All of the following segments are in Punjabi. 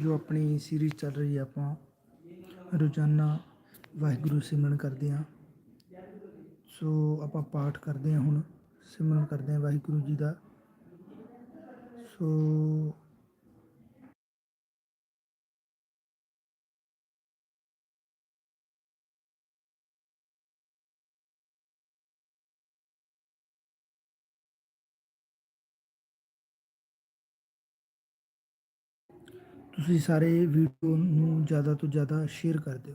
ਜੋ ਆਪਣੀ ਸੀਰੀਜ਼ ਚੱਲ ਰਹੀ ਹੈ ਆਪਾਂ, ਰੋਜ਼ਾਨਾ ਵਾਹਿਗੁਰੂ ਸਿਮਰਨ ਕਰਦੇ ਹਾਂ। ਸੋ ਆਪਾਂ ਪਾਠ ਕਰਦੇ ਹਾਂ ਹੁਣ, ਸਿਮਰਨ ਕਰਦੇ ਹਾਂ ਵਾਹਿਗੁਰੂ ਜੀ ਦਾ। ਸੋ ਤੁਸੀਂ ਸਾਰੇ ਵੀਡੀਓ ਨੂੰ ਜ਼ਿਆਦਾ ਤੋਂ ਜ਼ਿਆਦਾ ਸ਼ੇਅਰ ਕਰ ਦਿਓ।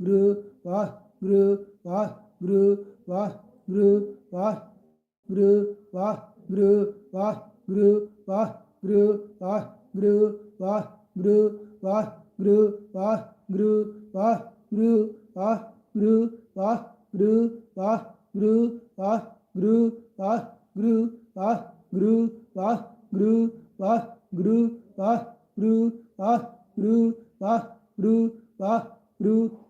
ਗੁਰੂ ਵਾਹ ਗੁਰੂ ਵਾਹ ਗੁਰੂ ਵਾਹ ਗੁਰੂ ਵਾਹ ਗੁਰੂ ਵਾਹ ਗੁਰੂ ਵਾਹ ਗੁਰੂ ਵਾਹ ਗੁਰੂ ਵਾਹ ਗੁਰੂ ਵਾਹ ਗੁਰੂ ਵਾਹ ਗੁਰੂ ਵਾਹ ਗੁਰੂ ਵਾਹ ਗੁਰੂ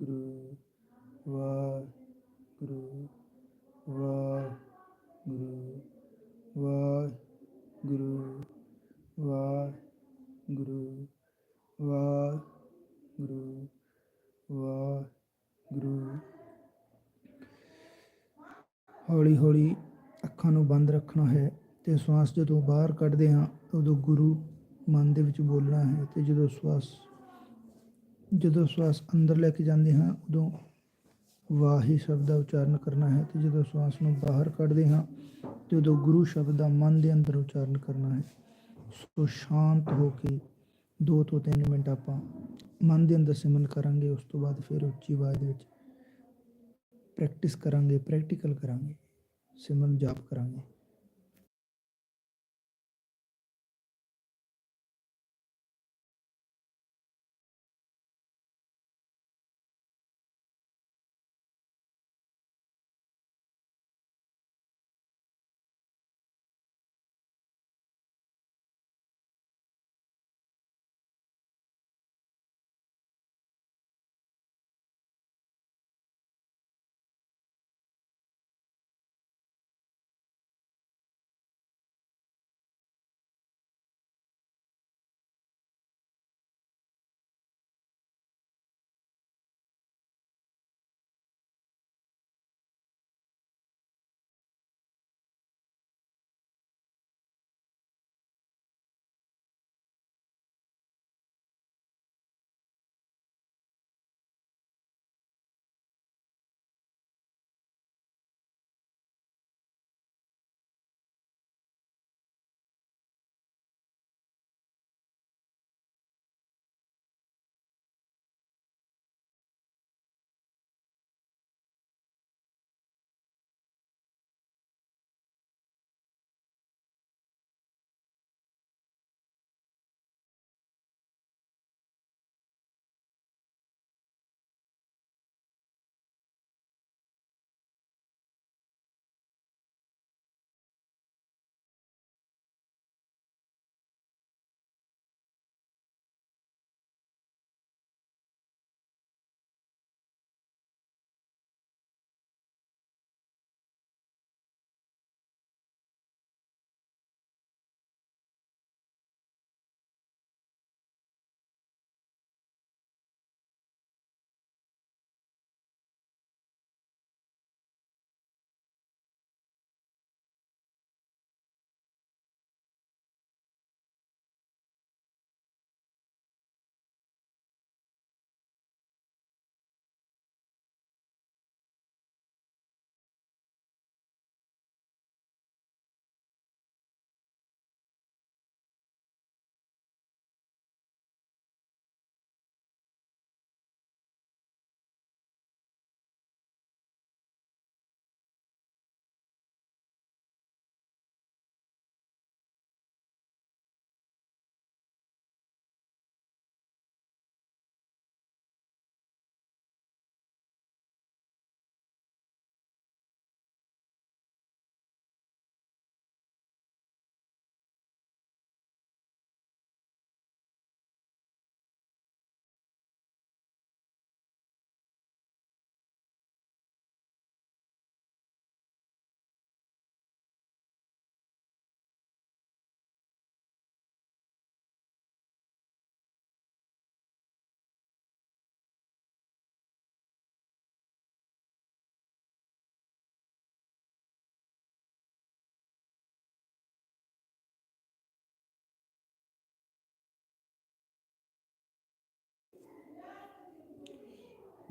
ਗੁਰੂ ਵਾਹਿਗੁਰੂ ਵਾਹਿਗੁਰੂ ਵਾਹਿਗੁਰੂ ਵਾਹਿਗੁਰੂ ਵਾਹਿਗੁਰੂ ਵਾਹਿਗੁਰੂ। ਹੌਲੀ ਹੌਲੀ ਅੱਖਾਂ ਨੂੰ ਬੰਦ ਰੱਖਣਾ ਹੈ ਤੇ ਸਵਾਸ ਜਦੋਂ ਬਾਹਰ ਕੱਢਦੇ ਹਾਂ, ਉਦੋਂ ਗੁਰੂ ਮਨ ਦੇ ਵਿੱਚ ਬੋਲਣਾ ਹੈ ਤੇ ਜਦੋਂ ਸਵਾਸ ਜਦੋਂ ਸਵਾਸ ਅੰਦਰ ਲੈ ਕੇ ਜਾਂਦੇ ਹਾਂ, ਉਦੋਂ ਵਾਹੀ ਸ਼ਬਦ ਦਾ ਉਚਾਰਨ ਕਰਨਾ ਹੈ ਤੇ ਜਦੋਂ ਸਵਾਸ ਨੂੰ ਬਾਹਰ ਕੱਢਦੇ ਹਾਂ, ਤੇ ਉਦੋਂ ਗੁਰੂ ਸ਼ਬਦ ਦਾ ਮਨ ਦੇ ਅੰਦਰ ਉਚਾਰਨ ਕਰਨਾ ਹੈ। ਸੋ ਸ਼ਾਂਤ ਹੋ ਕੇ 2 ਤੋਂ 3 ਮਿੰਟ ਆਪਾਂ ਮਨ ਦੇ ਅੰਦਰ ਸਿਮਰਨ ਕਰਾਂਗੇ, ਉਸ ਤੋਂ ਬਾਅਦ ਫਿਰ ਉੱਚੀ ਆਵਾਜ਼ ਦੇ ਵਿੱਚ ਪ੍ਰੈਕਟਿਸ ਕਰਾਂਗੇ ਪ੍ਰੈਕਟੀਕਲ ਕਰਾਂਗੇ, ਸਿਮਰਨ ਜਾਪ ਕਰਾਂਗੇ।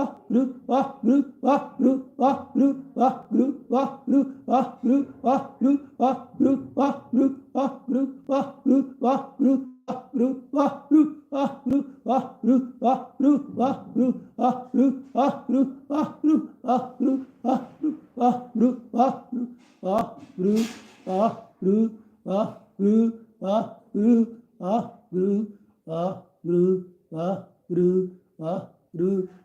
ah gru ah gru ah gru ah gru ah gru ah gru ah gru ah gru ah gru ah gru ah gru ah gru ah gru Ah, blue, ah, blue, ah, blue.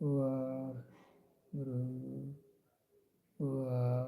Wow. Wow.